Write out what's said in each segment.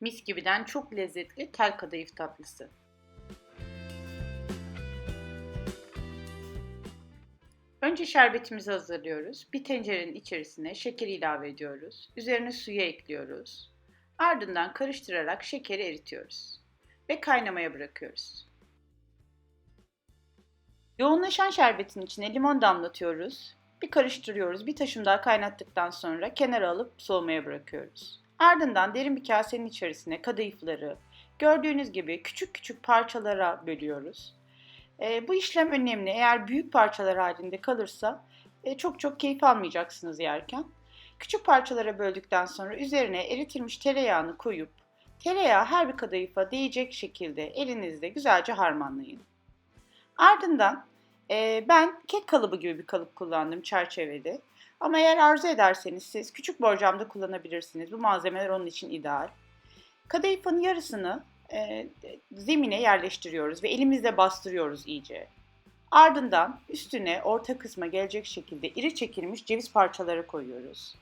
Mis gibiden çok lezzetli tel kadayıf tatlısı. Önce şerbetimizi hazırlıyoruz. Bir tencerenin içerisine şeker ilave ediyoruz. Üzerine suyu ekliyoruz. Ardından karıştırarak şekeri eritiyoruz ve kaynamaya bırakıyoruz. Yoğunlaşan şerbetin içine limon damlatıyoruz. Bir karıştırıyoruz. Bir taşım daha kaynattıktan sonra kenara alıp soğumaya bırakıyoruz. Ardından derin bir kasenin içerisine kadayıfları gördüğünüz gibi küçük küçük parçalara bölüyoruz. E, bu işlem önemli. Eğer büyük parçalar halinde kalırsa e, çok çok keyif almayacaksınız yerken. Küçük parçalara böldükten sonra üzerine eritilmiş tereyağını koyup tereyağı her bir kadayıfa değecek şekilde elinizde güzelce harmanlayın. Ardından e, ben kek kalıbı gibi bir kalıp kullandım çerçeveli. Ama eğer arzu ederseniz siz küçük borcamda kullanabilirsiniz. Bu malzemeler onun için ideal. Kadayıfın yarısını e, zemine yerleştiriyoruz ve elimizle bastırıyoruz iyice. Ardından üstüne orta kısma gelecek şekilde iri çekilmiş ceviz parçaları koyuyoruz.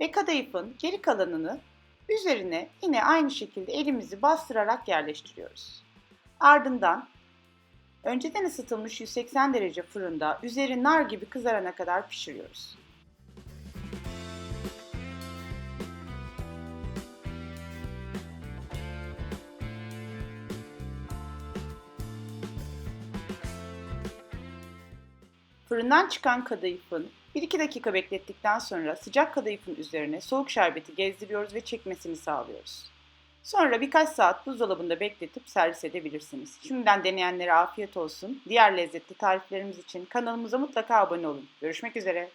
Ve kadayıfın geri kalanını üzerine yine aynı şekilde elimizi bastırarak yerleştiriyoruz. Ardından önceden ısıtılmış 180 derece fırında üzeri nar gibi kızarana kadar pişiriyoruz. Fırından çıkan kadayıfın 1-2 dakika beklettikten sonra sıcak kadayıfın üzerine soğuk şerbeti gezdiriyoruz ve çekmesini sağlıyoruz. Sonra birkaç saat buzdolabında bekletip servis edebilirsiniz. Şimdiden deneyenlere afiyet olsun. Diğer lezzetli tariflerimiz için kanalımıza mutlaka abone olun. Görüşmek üzere.